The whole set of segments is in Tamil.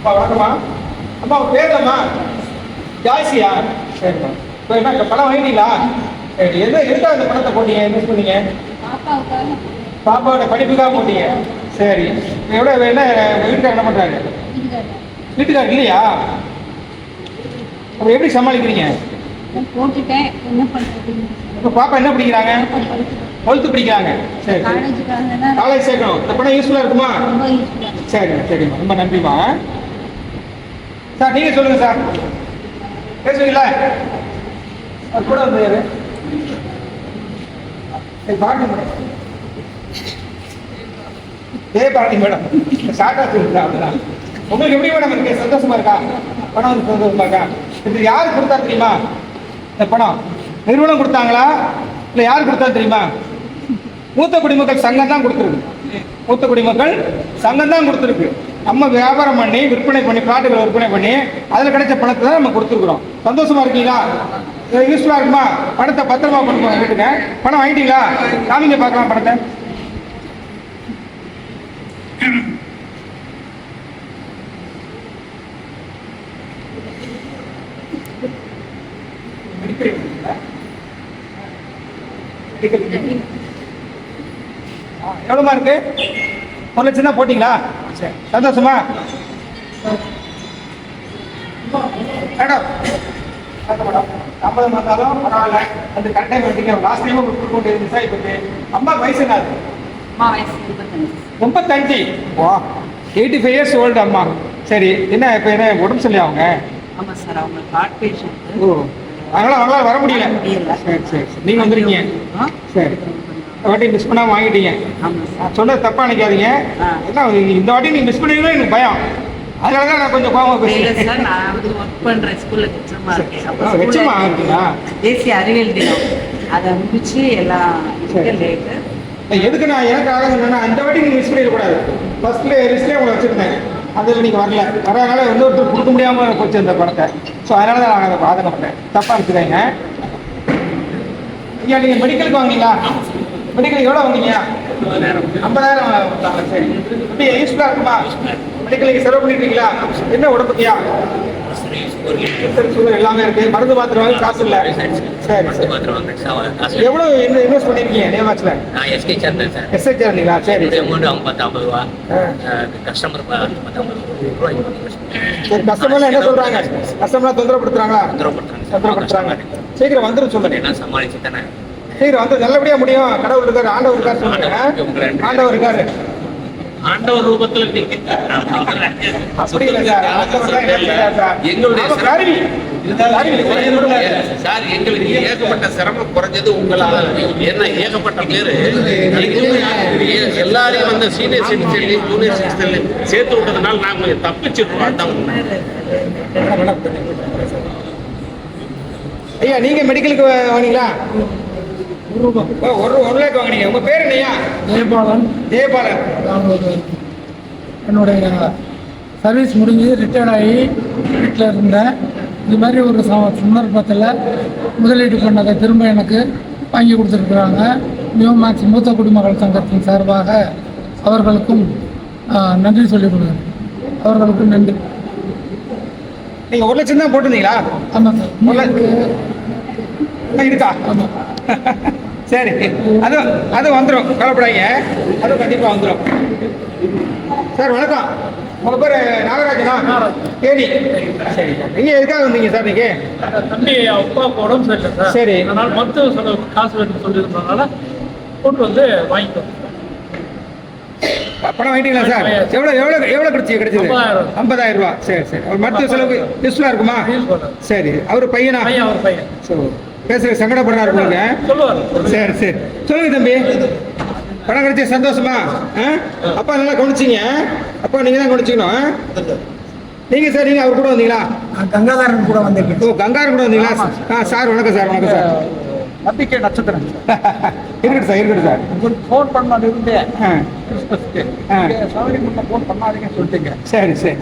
அம்மா வணக்கம்மா அம்மா உங்க பேர் அம்மா ஜாய்சியா சரிம்மா இப்போ என்ன பணம் வாங்கிட்டீங்களா சரி எது எதுக்காக இந்த பணத்தை போட்டீங்க இன்வெஸ்ட் பண்ணீங்க பாப்பாவுக்காக பாப்பாவோட படிப்புக்காக போட்டீங்க சரி எவ்வளோ என்ன வீட்டுக்காரர் என்ன பண்ணுறாரு வீட்டுக்காரர் வீட்டுக்காரர் இல்லையா அப்போ எப்படி சமாளிக்கிறீங்க போட்டுட்டேன் என்ன இப்போ பாப்பா என்ன படிக்கிறாங்க? டுவெல்த்து படிக்கிறாங்க. சரி காலேஜ் சேர்க்கணும். இந்த பணம் யூஸ்ஃபுல்லாக இருக்குமா? சரி சரிம்மா. ரொம்ப நன்றிம்மா. சார் நீங்கள் சொல்லுங்கள் சார். பேசுவீங்களா? அது கூட வந்து யாரு பாருங்க மேடம். ஏ பாருங்க மேடம். ஷார்ட்டாக சொல்லுங்க அப்படிதான் உங்களுக்கு எப்படி மேடம் இருக்கு? சந்தோஷமா இருக்கா? பணம் வந்து சந்தோஷமா இருக்கா? இது யார் கொடுத்தா தெரியுமா? இந்த பணம். நிறுவனம் கொடுத்தாங்களா? இல்லை யார் கொடுத்தா தெரியுமா? மூத்த குடிமக்கள் சங்கம் தான் கொடுத்துருக்கு. மூத்த குடிமக்கள் சங்கம் தான் கொடுத்துருக்கு. நம்ம வியாபாரம் பண்ணி விற்பனை பண்ணி பிளாட்டுகளை விற்பனை பண்ணி அதில் கிடைச்ச பணத்தை தான் நம்ம கொடுத்துருக்குறோம். சந்தோஷமா இருக்கீங்களா? யூஸ்ஃபுல்லாக இருக்குமா? பணத்தை பத்திரமா கொண்டு போங்க வீட்டுக்கு பணம் வாங்கிட்டீங்களா? காமிங்க பார்க்கலாம் பணத்தை. எவ்வளோமா இருக்கு? ஒரு லட்சம் தான் போட்டிங்களா? சரி சந்தோஷமா? மேடம் ஐம்பது மாதாலும் பரவாயில்ல. அந்த கரெக்ட் டைம் லாஸ்ட் டைம் உங்களுக்கு மிஸ் ஆகி போச்சு அம்மா வயசு என்ன? முப்பத்தஞ்சு. வா. எயிட்டி ஃபைவ் இயர்ஸ் ஓல்டு அம்மா. சரி என்ன இப்போ என்ன உடம்பு சரியா அவங்க? ஆமாம் சார் அவங்க ஹார்ட் பேஷண்ட் ஓ அதனால அவங்களால வர முடியல. சரி சரி சரி. நீங்கள் வந்துருக்கீங்க. சரி. வாட்டி மிஸ் பண்ணாமல் வாங்கிட்டீங்க. நான் சொன்னது தப்பா நினைக்காதீங்க. என்ன இந்த வாட்டி நீங்க மிஸ் பண்ணீங்களோ எனக்கு பயம். அதனால தான் நான் கொஞ்சம் சார் பேசுறேன். நான் வந்து ஒர்க் பண்ணுறேன் ஸ்கூலில் ஹெச்எம்மா இருக்கேன். ஆ இருக்கீங்களா? தேசிய அறிவியல் தினம். அதை முடிச்சு எல்லாம். லேட்டு எதுக்கு நான் எனக்கு ஆக என்னன்னா அந்த வாட்டி நீங்க மிஸ் பண்ணிடக்கூடாது. ஃபர்ஸ்ட்ல லிஸ்ட்லேயே உங்களை வச்சிருந்தேன். அதில் நீங்க வரல. வரதுனால இன்னொருத்தர் கொடுக்க முடியாம போச்சு அந்த பணத்தை. ஸோ அதனால தான் நான் அதை பாதகப்பட்டேன் தப்பா எடுத்துக்காங்க ஐயா நீங்க மெடிக்கலுக்கு வாங்கினீங்களா? மெடிக்கல் எவ்வளோ வாங்கினீங்க ஐம்பதாயிரம் சரி. எப்படி யூஸ்ஃபுல்லாக இருக்குமா? மெடிக்கலுக்கு செலவு பண்ணிருக்கீங்களா என்ன உடம்புக்கியா? சுகர் எல்லாமே இருக்கு. மருந்து மாத்திரை வாங்க காசு இல்லை. சரி சரி. எவ்வளோ இன்வெஸ்ட் பண்ணிருக்கீங்க? நேமாச்சில் நான் எஸ்கே சேர்ந்தேன் சார். எஸ்ஐ இருந்தீங்களா சரி அமௌண்ட் அவங்க பத்து ஐம்பது ரூபா. கஸ்டமர் சரி கஸ்டமர்லாம் என்ன சொல்றாங்க? கஸ்டமர்லாம் தொந்தரப்படுத்துறாங்களா தொந்தரப்படுத்துறாங்க சீக்கிரம் வந்துரும் சொல்லுங்க. என்ன சமாளிச்சு தானே? சீக்கிரம் வந்து நல்லபடியா முடியும். கடவுள் இருக்காரு ஆண்டவர் இருக்காரு சொல்லுங்க. ஆண்டவர் இருக்காரு. ஆண்டவர் ரூபத்துல நீங்க அப்படி இல்லை சார். என்ன? எங்களுடைய கருவி. சார் எங்களுக்கு ஏகப்பட்ட சிரமம் குறைஞ்சது உங்களால. ஏன்னா ஏகப்பட்ட பேரு. எல்லாரையும் வந்து சீனியர் சிட்டிசன்லையும் ஜூனியர் சிட்டிசன்லையும் சேர்த்து விட்டதுனால நாங்க கொஞ்சம் தப்பிச்சிருக்கோம் அதான். ஐயா நீங்க மெடிக்கலுக்கு வாங்கினீங்களா ஓ, ஒரு லேக் வாங்கினீங்க. உங்க பேர் என்னையா? ஜெயபாலன். என்னுடைய சர்வீஸ் முடிஞ்சு ரிட்டையர்ட் ஆகி வீட்டில் இருந்தேன். இது மாதிரி ஒரு சந்தர்ப்பத்தில் முதலீடு பண்ணதை திரும்ப எனக்கு வாங்கி கொடுத்துருக்குறாங்க. நியூ மேக்ஸ் மூத்த குடிமக்கள் சங்கத்தின் சார்பாக அவர்களுக்கும் நன்றி சொல்லிக் கொடுக்குறேன் அவர்களுக்கும் நன்றி. நீங்க ஒரு லட்சம் தான் போட்டிருந்தீங்களா? ஆமாம் சார். இருக்கா? ஆமாம். சரி அது அது வந்துடும் கவலைப்படாதீங்க. அதுவும் கண்டிப்பாக வந்துடும் சார் வணக்கம். உங்க பேர் நாகராஜனா தேனி. சரி. நீங்க எதுக்காக வந்தீங்க சார் நீங்க? தம்பி அப்பாவுக்கு உடம்பு சரியில்லை சார். சரி. அதனால மருத்துவ செலவுக்கு காசு வேணும்னு சொல்லியிருந்ததுனால கொண்டு வந்து வாங்கிட்டோம். பணம் வாங்கிட்டீங்களா சார்? எவ்வளோ எவ்வளோ எவ்வளோ கிடைச்சி கிடைச்சது? ஐம்பதாயிரம். ரூபா. சரி சரி. அவர் மருத்துவ செலவுக்கு யூஸ்ஃபுல்லாக இருக்குமா. சரி அவர் பையனா? பையன் அவர் பையன். ஸோ பேசுகிற சங்கடப்படுறாரு சொல்லுவார். சரி சரி. சொல்லுங்க தம்பி. பணம் கிடைச்ச சந்தோஷமா? ஆ? அப்பா நல்லா கவனிச்சிங்க. அப்பா நீங்க தான் கவனிச்சிக்கணும்? நீங்க சார் நீங்க அவர் கூட வந்தீங்களா? கங்காதாரன் கூட வந்திருக்கேன். ஓ கங்காரு கூட வந்தீங்களா? ஆ சார் வணக்கம் சார் வணக்கம் சார். நம்பிக்கை நட்சத்திரம். இருக்கட்டும் சார் இருக்கட்டும் சார். உங்களுக்கு ஃபோன் பண்ணாது இருந்தேன் கிறிஸ்மஸ்க்கு. சௌகரி மட்டும் ஃபோன் பண்ணாதீங்கன்னு சொல்லிட்டீங்க. சரி சரி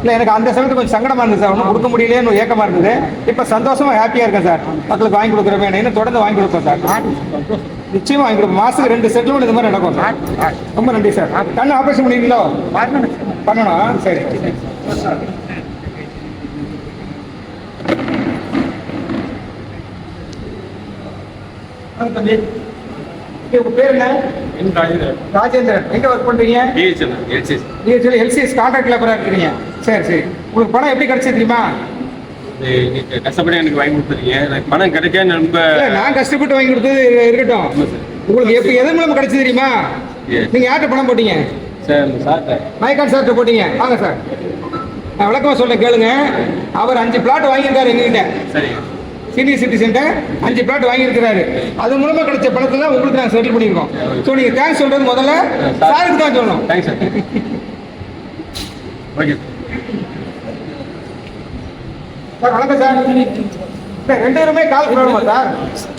இல்லை எனக்கு அந்த சமயத்து கொஞ்சம் சங்கடமா இருந்தது சார். ஒன்றும் கொடுக்க முடியலையேன்னு ஏக்கமா இருந்தது. இப்போ சந்தோஷமா ஹாப்பியா இருக்கேன் சார். மக்களுக்கு வாங்கி கொடுக்குறேன் இன்னும் தொடர்ந்து வாங்கி கொடுப்போம் சார். நிச்சயமா வாங்கி கொடுப்போம் மாசத்துக்கு ரெண்டு செட்டில்மெண்ட் இந்த மாதிரி நடக்கும் சார். ரொம்ப நன்றி சார். கண்ணு ஆபரேஷன் பண்ணிருக்கீங்களோ? பண்ணணும். சரி. தம்பி. இங்க உங்க பேர் என்ன? ராஜேந்திரன். எங்க ஒர்க் பண்றீங்க? நீங்க எல்சிஎஸ் கான்ட்ராக்ட் லேபரா இருக்கிறீங்க சரி சரி. உங்களுக்கு பணம் எப்படி கிடைச்சது தெரியுமா? கஷ்டப்பட்டு எனக்கு வாங்கி கொடுத்துருக்கீங்க பணம் கிடைக்க இல்ல நான் கஷ்டப்பட்டு வாங்கி கொடுத்தது இருக்கட்டும். உங்களுக்கு எப்ப எது மூலமா கிடைச்சது தெரியுமா. நீங்க யார்கிட்ட பணம் போட்டீங்க? சார் சார் மயக்கான் போட்டீங்க. வாங்க சார். நான் விளக்கமா சொல்றேன் கேளுங்க. அவர் அஞ்சு பிளாட் வாங்கியிருக்காரு எங்ககிட்ட. சரி சீனியர் சிட்டிசன்ட்ட அஞ்சு பிளாட் வாங்கியிருக்கிறாரு. அது மூலமா கிடைச்ச பணத்தை தான் உங்களுக்கு நான் செட்டில் பண்ணியிருக்கோம். ஸோ நீங்க தேங்க்ஸ் சொல்றது முதல்ல சாருக்கு தான் சொல்லணும். தேங்க்ஸ் சார் ஓகே சார் வணக்கம் சார் ரெண்டு பேருமே கால் ப்ராப்ளமா சார்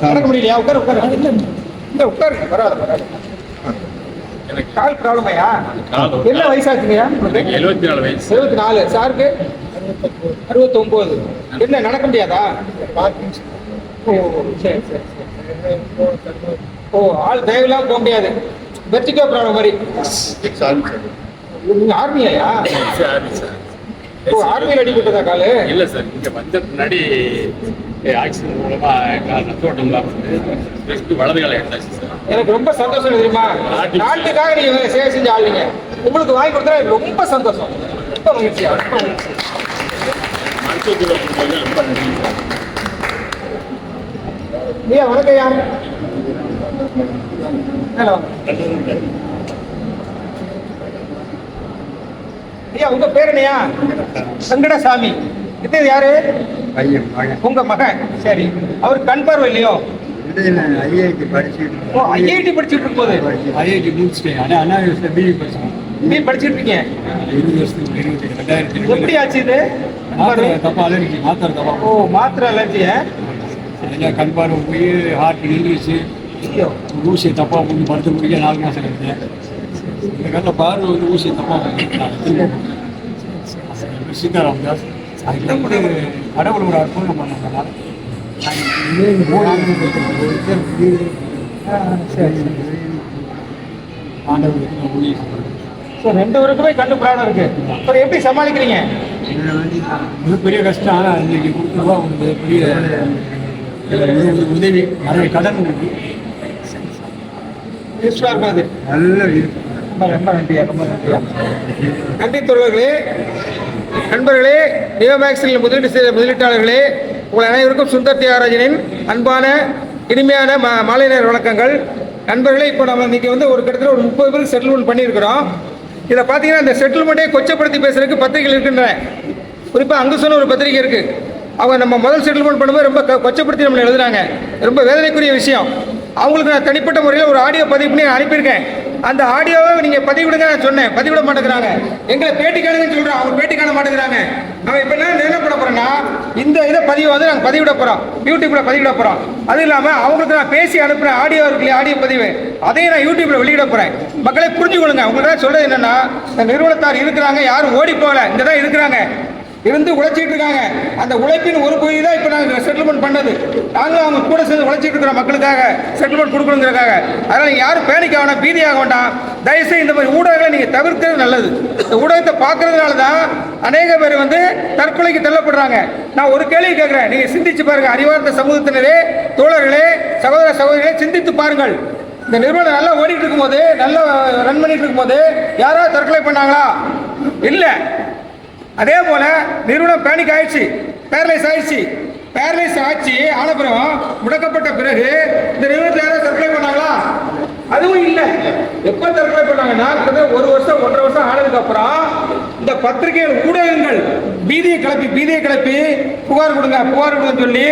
நடக்க முடியலையா? உட்காரு உட்காரு. இல்ல உட்காருங்க பரவாயில்ல பரவாயில்ல. கால் ப்ராப்ளமையா என்ன வயசாச்சுங்கய்யா? எழுபத்தி நாலு வயசு. எழுபத்தி நாலு. சாருக்கு? அறுபத்தொம்போது. என்ன நடக்க முடியாதா? ஓ சரி சரி சரி. ஓ ஆள் தயவுலாம் போக முடியாது. வெர்டிகோ ப்ராப்ளம் மாதிரி நீங்க ஆர்மியாயா? சார் சார் ஓ ஆர்மியில் அடிபட்டதா காலு? இல்ல சார் இங்க வந்த முன்னாடி ஆக்சிடென்ட் மூலமா கால் நத்தோட்டம்லாம் வந்து வலது காலை எடுத்தாச்சு சார். எனக்கு ரொம்ப சந்தோஷம் தெரியுமா? நாட்டுக்காக நீங்க சேவை செஞ்ச ஆளுங்க. உங்களுக்கு வாங்கி கொடுத்தா ரொம்ப சந்தோஷம். ரொம்ப மகிழ்ச்சியா? ரொம்ப மகிழ்ச்சி ரொம்ப நன்றி சார் ஐயா. ஹலோ. ஐயா உங்க பேர் என்னையா? சங்கடசாமி. இது யாரு? உங்க மகன். சரி. அவர் கண் பார்வை இல்லையோ? ஐஐடி படிச்சுட்டு ஐஐடி படிச்சுட்டு இருக்கும்போது. ஐஐடி முடிச்சிட்டேன் ஆனால் அண்ணா யூனிவர்சிட்டி பிஇ படிச்சேன் நீ படிச்சுட்டு இருக்கீங்க? எப்படி ஆச்சு இது ஓ மாத்திரை அலர்ஜிய கண் பார்வை போய் ஹார்ட் நின்றுச்சு ஊசியை தப்பா போட்டு படுத்து முடிக்க நாலு மாதம் இருந்தேன் இந்த காலத்தில் பார்வை வந்து ஊசியை தப்பா போட்டு சீதாராம் தாஸ் அதுக்கு கடவுள் ஒரு அற்புதம் பண்ணதுனால ஆண்டவருக்கு நான் ஊழியம். ஸோ ரெண்டு பேருக்குமே கண்ணு ப்ராப்ளம் இருக்கு. அப்புறம் எப்படி சமாளிக்கிறீங்க? மிகப்பெரிய கஷ்டம். ஆனால் இன்னைக்கு கொடுத்த ரூபா வந்து பெரிய உதவி- நிறைய கடன் இருக்கு யூஸ்ஃபுல்லாக நல்ல ரொம்ப ரொம்ப நன்றியா ரொம்ப நன்றியா. நன்றி தோழர்களே. நண்பர்களே நியோமேக்ஸில் முதலீடு செய்த முதலீட்டாளர்களே உங்கள் அனைவருக்கும் சுந்தர் தியாகராஜனின் அன்பான இனிமையான மா மாலை நேர வணக்கங்கள். நண்பர்களே இப்போ நம்ம இன்னைக்கு வந்து ஒரு கிட்டத்தட்ட ஒரு முப்பது பேருக்கு செட்டில்மெண்ட் பண்ணியிருக்கிறோம் இதை பார்த்தீங்கன்னா இந்த செட்டில்மெண்ட்டே கொச்சப்படுத்தி பேசுறதுக்கு பத்திரிகைகள் இருக்கின்றன. குறிப்பாக அங்கு சொன்ன ஒரு பத்திரிகை இருக்குது அவங்க நம்ம முதல் செட்டில்மெண்ட் பண்ணும்போது ரொம்ப கொச்சப்படுத்தி நம்மளை எழுதுனாங்க. ரொம்ப வேதனைக்குரிய விஷயம். அவங்களுக்கு நான் தனிப்பட்ட முறையில் ஒரு ஆடியோ பதிவு பண்ணி அனுப்பியிருக்கேன். அந்த ஆடியோவை நீங்கள் பதிவிடுங்க நான் சொன்னேன். பதிவிட மாட்டேங்கிறாங்க. எங்களை பேட்டி காணுங்கன்னு சொல்கிறேன் அவங்க பேட்டி காண மாட்டேங்கிறாங்க. நம்ம இப்போ என்ன என்ன பண்ண போகிறோம்னா இந்த இதை பதிவு வந்து நாங்கள் பதிவிட போகிறோம் யூடியூப்பில் பதிவிட போகிறோம் அது இல்லாமல் அவங்களுக்கு நான் பேசி அனுப்புகிறேன் ஆடியோ இருக்கு இல்லையா ஆடியோ பதிவு? அதையும் நான் யூடியூப்பில் வெளியிட போகிறேன் மக்களை புரிஞ்சுக்கொள்ளுங்க. உங்களுக்கு சொல்கிறது என்னென்னா இந்த நிறுவனத்தார் இருக்கிறாங்க யாரும் ஓடி போகல. இங்கே தான் இருக்கிறாங்க. இருந்து உழைச்சிட்டு இருக்காங்க. அந்த உழைப்பின் ஒரு பகுதி தான் இப்போ நாங்கள் செட்டில்மெண்ட் பண்ணது. நாங்களும் அவங்க கூட சேர்ந்து உழைச்சிட்டு இருக்கிறோம் மக்களுக்காக செட்டில்மெண்ட் கொடுக்கணுங்கிறதுக்காக. அதனால் நீங்கள் யாரும் பேனிக் ஆகணும் பீதியாக வேண்டாம். தயவுசெய்து இந்த மாதிரி ஊடகங்களை நீங்கள் தவிர்க்கிறது நல்லது. இந்த ஊடகத்தை பார்க்கறதுனால தான் அநேக பேர் வந்து தற்கொலைக்கு தள்ளப்படுறாங்க. நான் ஒரு கேள்வி கேட்குறேன். நீங்கள் சிந்திச்சு பாருங்கள் அறிவார்ந்த சமூகத்தினரே தோழர்களே சகோதர சகோதரிகளே சிந்தித்து பாருங்கள். இந்த நிறுவனம் நல்லா ஓடிட்டு இருக்கும்போது நல்லா ரன் பண்ணிட்டு இருக்கும்போது யாராவது தற்கொலை பண்ணாங்களா? இல்லை. அதே போல நிறுவனம் பேனிக் ஆயிடுச்சு. பேரலைஸ் ஆயிடுச்சு. பேரலைஸ் ஆச்சு. ஆலபுரம் முடக்கப்பட்ட பிறகு இந்த நிறுவனத்தில் யாரும் தற்கொலை பண்ணாங்களா? அதுவும் இல்லை. எப்போ தற்கொலை பண்ணாங்கன்னா ஒரு வருஷம் ஒன்றரை வருஷம் ஆனதுக்கு அப்புறம் இந்த பத்திரிகைகள் ஊடகங்கள் பீதியை கிளப்பி பீதியை கிளப்பி புகார் கொடுங்க புகார் கொடுங்க சொல்லி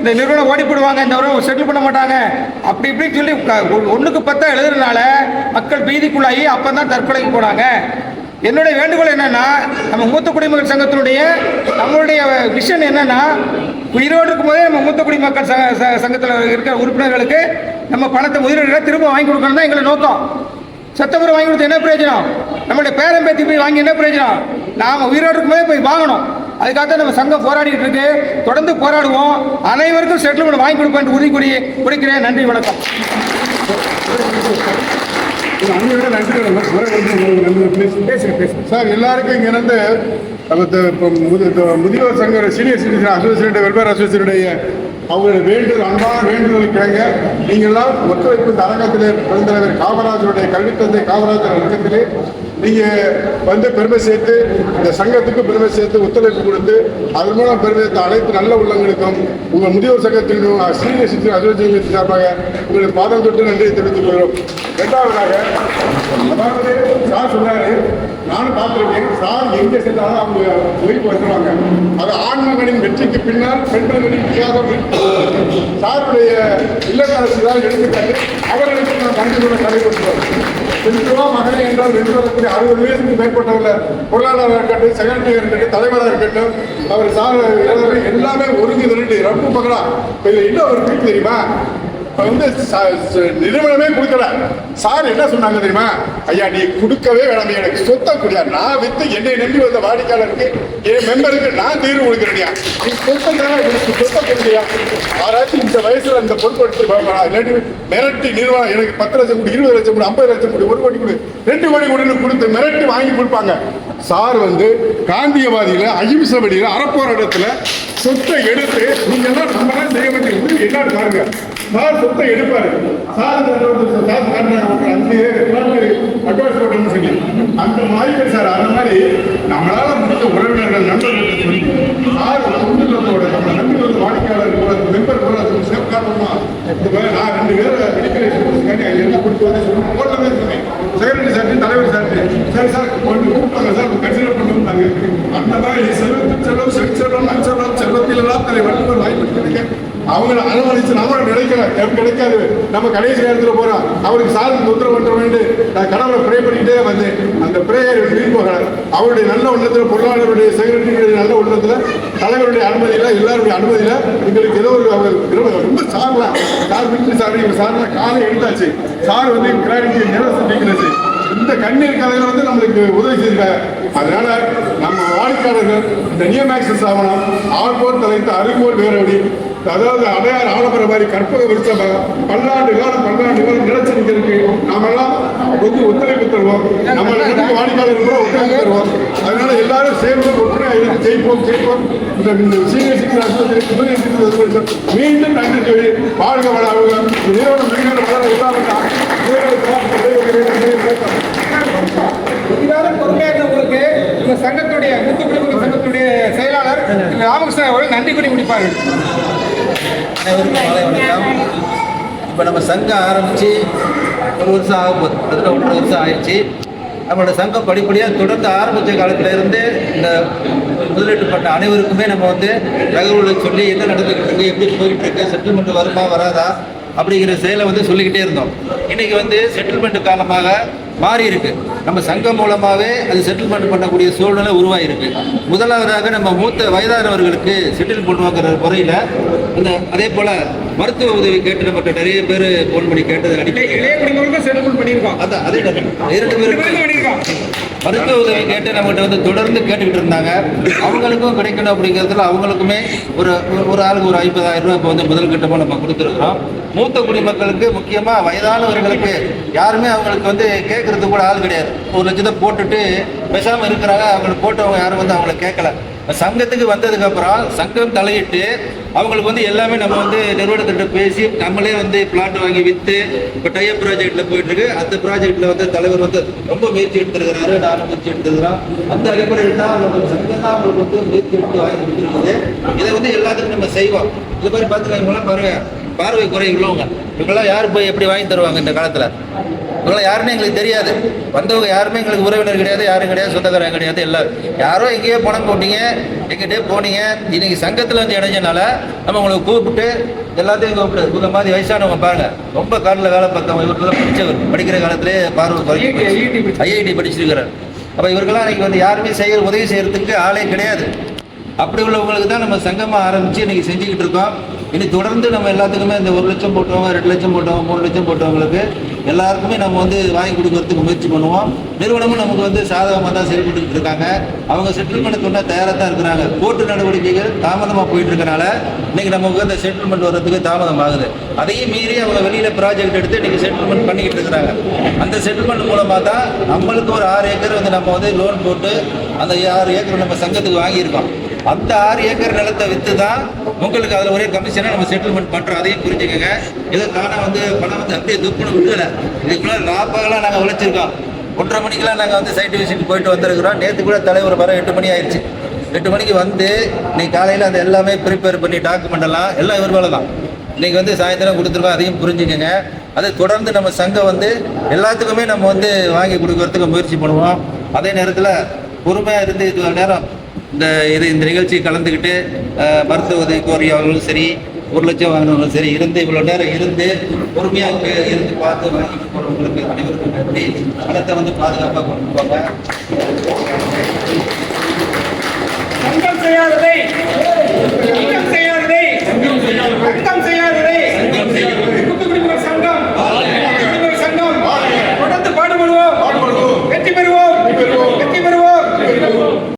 இந்த நிறுவனம் ஓடி போடுவாங்க இந்த நிறுவனம் செட்டில் பண்ண மாட்டாங்க. அப்படி இப்படின்னு சொல்லி ஒன்றுக்கு பத்தா எழுதுறதுனால மக்கள் பீதிக்குள்ளாகி அப்போ தான் தற்கொலைக்கு போனாங்க. என்னுடைய வேண்டுகோள் என்னன்னா நம்ம மூத்த குடிமக்கள் சங்கத்தினுடைய நம்மளுடைய விஷன் என்னன்னா உயிரோடு இருக்கும்போதே நம்ம மூத்த குடிமக்கள் சங்க சங்கத்தில் இருக்கிற உறுப்பினர்களுக்கு நம்ம பணத்தை முதலீடுகளை திரும்ப வாங்கி கொடுக்கணும் தான் எங்களை நோக்கம். சத்தபுரம் வாங்கி கொடுத்து என்ன பிரயோஜனம்? நம்மளுடைய பேரன் பேத்தி போய் வாங்கி என்ன பிரயோஜனம்? நாம உயிரோடு இருக்கும்போதே போய் வாங்கணும். அதுக்காக தான் நம்ம சங்கம் போராடிட்டு இருக்கு. தொடர்ந்து போராடுவோம். அனைவருக்கும் செட்டில்மெண்ட் வாங்கி கொடுப்பேன் உறுதி கூறி கொடுக்கிறேன். நன்றி வணக்கம். அனைவரும் நன்றி பேசுங்க பேசுங்க. சார் எல்லாருக்கும் இங்க இருந்து இப்போ முதியோர் சங்க சீனியர் சிட்டிசன் அசோசியேட் வெல்ஃபேர் அசோசியேஷனுடைய அவங்களுடைய வேண்டுதல் அன்பான வேண்டுதல் கிழங்க நீங்கள்லாம் ஒத்துழைப்பு இந்த அரங்கத்திலே பெருந்தலைவர் காமராஜருடைய கல்வித்தந்தை காமராஜர் அரங்கத்திலே நீங்கள் வந்து பெருமை சேர்த்து இந்த சங்கத்துக்கு பெருமை சேர்த்து ஒத்துழைப்பு கொடுத்து அதன் மூலம் பெருமை சேர்த்த அனைத்து நல்ல உள்ளங்களுக்கும் உங்கள் முதியோர் சங்கத்திற்கும் சீனியர் சித்திர அசோசியேஷன் சார்பாக உங்களுக்கு பாதம் தொட்டு நன்றியை தெரிவித்துக் கொள்கிறோம். இரண்டாவதாக அதாவது சார் சொன்னாரு நானும் பார்த்துருக்கேன். சார் எங்க சென்றாலும் அவங்க ஒய்ஃப் வந்துருவாங்க. அது ஆண்மகனின் வெற்றிக்கு பின்னால் பெண்மகனின் தியாகம். சாருடைய இல்லத்தரசு தான் எடுத்துக்காட்டு. அவர்களுக்கு நான் நன்றி கூட நடைபெற்றுள்ளோம் ரெண்டு மகனே என்றால் ரெண்டு வரக்கூடிய அறுபது வயதுக்கு மேற்பட்டவர்கள் பொருளாளராக இருக்கட்டும் செக்ரட்டரியாக இருக்கட்டும் தலைவராக இருக்கட்டும். அவர் சார் எல்லாமே ஒருங்கி திரண்டு ரொம்ப பகலா இதுல இன்னும் ஒரு தெரியுமா? வந்து நிறுவனமே கொடுக்கல. சார் என்ன சொன்னாங்க தெரியுமா? ஐயா நீ கொடுக்கவே வேணாம் எனக்கு சொத்தை குடியா நான் வித்து என்னை நம்பி வந்த வாடிக்கையாளருக்கு என் மெம்பருக்கு நான் தீர்வு கொடுக்குறேன் நீ சொத்தை தானே எனக்கு சொத்தை கொடுக்கியா யாராச்சும் இந்த வயசுல இந்த பொறுப்பு எடுத்து மிரட்டி நிறுவனம் எனக்கு பத்து லட்சம் கொடு இருபது லட்சம் கொடு ஐம்பது லட்சம் கொடு ஒரு கோடி கொடு ரெண்டு கோடி கொடுன்னு கொடுத்து மிரட்டி வாங்கி கொடுப்பாங்க. சார் வந்து காந்தியவாதியில் அகிம்சை வழியில் அறப்போராட்டத்தில் சொத்தை எடுத்து நீங்கள் தான் நம்ம தான் செய்ய வேண்டிய உதவி என்னன்னு பாருங்க. சார் சொத்தை எடுப்பாரு. சார் அட்வைஸ் அஞ்சு அட்வான்ஸ் போட்டோம்னு சொல்லி அந்த மாதிரி சார் அந்த மாதிரி நம்மளால முடிஞ்ச உறவினர்கள் நண்பர்கள் சொல்லி சார் குடும்பத்தோட நம்ம நம்பி வந்து வாடிக்கையாளர் கூட மெம்பர் கூட அதுக்கு சேஃப் காட்டணுமா நான் ரெண்டு பேரை மெடிக்கல் இன்சூரன்ஸ்க்காண்டி கொடுத்து வந்து சொல்லி போடவே சொன்னேன் செக்ரட்டரி சார் தலைவர் சார் சரி சார் கொஞ்சம் கூப்பிட்டாங்க சார் கன்சிடர் பண்ணுவாங்க அந்த மாதிரி செல்வத்தில் செல்வம் செல்வம் நற்செல்வம் செல்வத்திலெல்லாம் அவங்களை அனுமதிச்சு நம்ம நினைக்கல. கிடைக்காது. நம்ம கடைசி நேரத்தில் போறோம் அவருக்கு சாருக்கு தொந்தரவு பண்ற வேண்டும் நான் கடவுளை ப்ரே பண்ணிட்டே வந்தேன் அந்த பிரேயர் வீண் அவருடைய நல்ல உள்ளத்தில் பொருளாளருடைய செக்ரட்டரியுடைய நல்ல உள்ளத்தில் தலைவருடைய அனுமதியில் எல்லாருடைய அனுமதியில் எங்களுக்கு ஏதோ ஒரு ரொம்ப- ரொம்ப சார்லாம் சார் வீட்டு சார் இவர் சார்லாம் காலை எடுத்தாச்சு. சார் வந்து கிராடிட்டி நிலசு இந்த கண்ணீர் கதையில வந்து நம்மளுக்கு உதவி செய்திருக்காங்க அதனால நம்ம வாடிக்கையாளர்கள் இந்த நியமேக்சஸ் ஆவணம் ஆழ்போர் தலைத்து அறிவோர் வேறபடி அதாவது அடையார் ஆடம்பர மாதிரி கற்பக விருட்சம் பல்லாண்டு காலம் பல்லாண்டு காலம் நிலச்சி நிற்கிறதுக்கு நாமெல்லாம் வந்து ஒத்துழைப்பு தருவோம். நம்ம இடத்துக்கு வாடிக்கையாளர் கூட ஒத்துழைப்பு தருவோம். அதனால எல்லாரும் சேர்ந்து ஒற்றுமையாக இருந்து ஜெயிப்போம் ஜெயிப்போம். இந்த சீனியர் சிட்டிசன் ஆஸ்பத்திரி மீண்டும் நன்றி சொல்லி வாழ்க வளர்க நிறுவனம் மீண்டும் வளர எல்லாரும் பொறுமையாக சங்கத்துடைய முத்து குடிமக்கள் சங்கத்துடைய செயலாளர் திரு ராமகிருஷ்ணன் அவர்கள் நன்றி கூறி முடிப்பார்கள். அனைவருக்கும் மாலை வணக்கம் இப்போ நம்ம சங்கம் ஆரம்பித்து ஒரு வருஷம் ஆக போகுது. அதில் ஒன்றரை வருஷம் ஆயிடுச்சு. நம்மளோட சங்கம் படிப்படியாக தொடர்ந்து ஆரம்பித்த காலத்திலேருந்து இந்த முதலீட்டு அனைவருக்குமே நம்ம வந்து தகவல்களை சொல்லி என்ன நடந்துக்கிட்டு இருக்கு எப்படி போயிட்டு இருக்கு செட்டில்மெண்ட் வருமா வராதா அப்படிங்கிற செயலை வந்து சொல்லிக்கிட்டே இருந்தோம். இன்னைக்கு வந்து செட்டில்மெண்ட் காலமாக மாறி இருக்குது நம்ம சங்கம் மூலமாகவே அது செட்டில்மெண்ட் பண்ணக்கூடிய சூழ்நிலை உருவாயிருக்கு. முதலாவதாக நம்ம மூத்த வயதானவர்களுக்கு செட்டில் பண்ணுவாங்கிற முறையில் அந்த அதே போல் மருத்துவ உதவி கேட்டு நம்மகிட்ட நிறைய பேர் ஃபோன் பண்ணி கேட்டது இரண்டு பேரும் மருத்துவ உதவி கேட்டு நம்மகிட்ட வந்து தொடர்ந்து கேட்டுக்கிட்டு இருந்தாங்க. அவங்களுக்கும் கிடைக்கணும் அப்படிங்கிறதுல அவங்களுக்குமே ஒரு ஒரு- ஆளுக்கு ஒரு ஐம்பதாயிரம் ரூபாய் இப்போ வந்து முதல் கட்டமாக நம்ம கொடுத்துருக்குறோம். மூத்த குடிமக்களுக்கு முக்கியமாக வயதானவர்களுக்கு யாருமே அவங்களுக்கு வந்து கேட்கறது கூட ஆள் கிடையாது. ஒரு லட்சத்தை போட்டுட்டு பேசாமல் இருக்கிறாங்க. அவங்களுக்கு போட்டவங்க யாரும் வந்து அவங்கள கேட்கல. சங்கத்துக்கு வந்ததுக்கு அப்புறம் சங்கம் தலையிட்டு அவங்களுக்கு வந்து எல்லாமே நம்ம வந்து நிறுவனத்திட்ட பேசி நம்மளே வந்து பிளாட் வாங்கி விற்று இப்போ டைப் ப்ராஜெக்ட்ல போயிட்டு இருக்கு அந்த ப்ராஜெக்ட்ல வந்து தலைவர் வந்து ரொம்ப முயற்சி எடுத்திருக்கிறாரு. நானும் முயற்சி எடுத்திருக்கிறோம். அந்த அடிப்படையில் தான் நம்ம சங்கம் தான் அவங்களுக்கு வந்து முயற்சி எடுத்து வாங்கி கொடுத்துருக்குது. இதை வந்து எல்லாத்துக்கும் நம்ம செய்வோம். இது மாதிரி பார்த்துக்கலாம் இவங்களாம் பாருங்க. பார்வை குறை உள்ளவங்க இவங்கெல்லாம் யார் போய் எப்படி வாங்கி தருவாங்க இந்த காலத்துல? இவங்களாம் யாருன்னு எங்களுக்கு தெரியாது. வந்தவங்க யாருமே எங்களுக்கு உறவினர் கிடையாது யாரும் கிடையாது சொந்தக்காரங்க கிடையாது எல்லாரும் யாரோ எங்கேயோ பணம் போட்டீங்க எங்கிட்டே போனீங்க இன்னைக்கு சங்கத்தில் வந்து இணைஞ்சனால நம்ம உங்களை கூப்பிட்டு எல்லாத்தையும் கூப்பிட்டு உங்க மாதிரி வயசானவங்க பாருங்க. ரொம்ப காலில் வேலை பார்த்தவங்க இவர்கள் படித்தவர் படிக்கிற காலத்திலே பார்வை குறைஞ்சி ஐஐடி படிச்சிருக்கிறார் அப்போ இவர்களாம் இன்னைக்கு வந்து யாருமே செய்கிற உதவி செய்யறதுக்கு ஆளே கிடையாது. அப்படி உள்ளவங்களுக்கு தான் நம்ம சங்கமாக ஆரம்பித்து இன்னைக்கு செஞ்சுக்கிட்டு இருக்கோம். இனி தொடர்ந்து நம்ம எல்லாத்துக்குமே இந்த ஒரு லட்சம் போட்டவங்க ரெண்டு லட்சம் போட்டவங்க மூணு லட்சம் போட்டவங்களுக்கு எல்லாருக்குமே நம்ம வந்து வாங்கி கொடுக்கறதுக்கு முயற்சி பண்ணுவோம். நிறுவனமும் நமக்கு வந்து சாதகமாக தான் செயல்பட்டு இருக்காங்க. அவங்க செட்டில்மெண்ட் சொன்னால் தயாராக தான் இருக்கிறாங்க. கோர்ட்டு நடவடிக்கைகள் தாமதமாக போயிட்டு இருக்கனால இன்னைக்கு நமக்கு அந்த செட்டில்மெண்ட் வர்றதுக்கு தாமதம் ஆகுது அதையும் மீறி அவங்க வெளியில் ப்ராஜெக்ட் எடுத்து இன்னைக்கு செட்டில்மெண்ட் பண்ணிக்கிட்டு இருக்கிறாங்க. அந்த செட்டில்மெண்ட் மூலமாக தான் நம்மளுக்கு ஒரு ஆறு ஏக்கர் வந்து நம்ம வந்து லோன் போட்டு அந்த ஆறு ஏக்கர் நம்ம சங்கத்துக்கு வாங்கியிருக்கோம். அந்த ஆறு ஏக்கர் நிலத்தை விற்று தான் உங்களுக்கு அதில் ஒரே கமிஷனை நம்ம செட்டில்மெண்ட் பண்ணுறோம் அதையும் புரிஞ்சுக்கோங்க. இதை தானே வந்து பணம் வந்து அப்படியே துப்புன்னு விட்டுல இதுக்குள்ள லாபங்களாக நாங்கள் உழைச்சிருக்கோம். ஒன்றரை மணிக்கெல்லாம் நாங்கள் வந்து சைட் விசிட் போயிட்டு வந்திருக்கிறோம். நேற்று கூட தலைவர் வர எட்டு மணி ஆயிடுச்சு. எட்டு மணிக்கு வந்து இன்னைக்கு காலையில் அந்த எல்லாமே ப்ரிப்பேர் பண்ணி டாக்குமெண்ட் எல்லாம் எல்லாம் இவர் மேலே தான். இன்றைக்கி வந்து சாயந்தரம் கொடுத்துருக்கோம். அதையும் புரிஞ்சுக்கோங்க. அதை தொடர்ந்து நம்ம சங்கம் வந்து எல்லாத்துக்குமே நம்ம வந்து வாங்கி கொடுக்கறதுக்கு முயற்சி பண்ணுவோம். அதே நேரத்தில் பொறுமையாக இருந்து இவ்வளோ நேரம் இந்த இது இந்த நிகழ்ச்சியை கலந்துக்கிட்டு மருத்துவ உதவி கோரியவர்களும் சரி ஒரு லட்சம் வாங்கினவங்களும் சரி இருந்து இவ்வளோ நேரம் இருந்து பொறுமையாக இருந்து பார்த்து வாங்கிட்டு போகிறவங்களுக்கு அனைவருக்கும் நன்றி. பணத்தை வந்து பாதுகாப்பாக கொண்டு போங்க. செய்யாததை. செய்யாததை. செய்யாததை. செய்யாததை.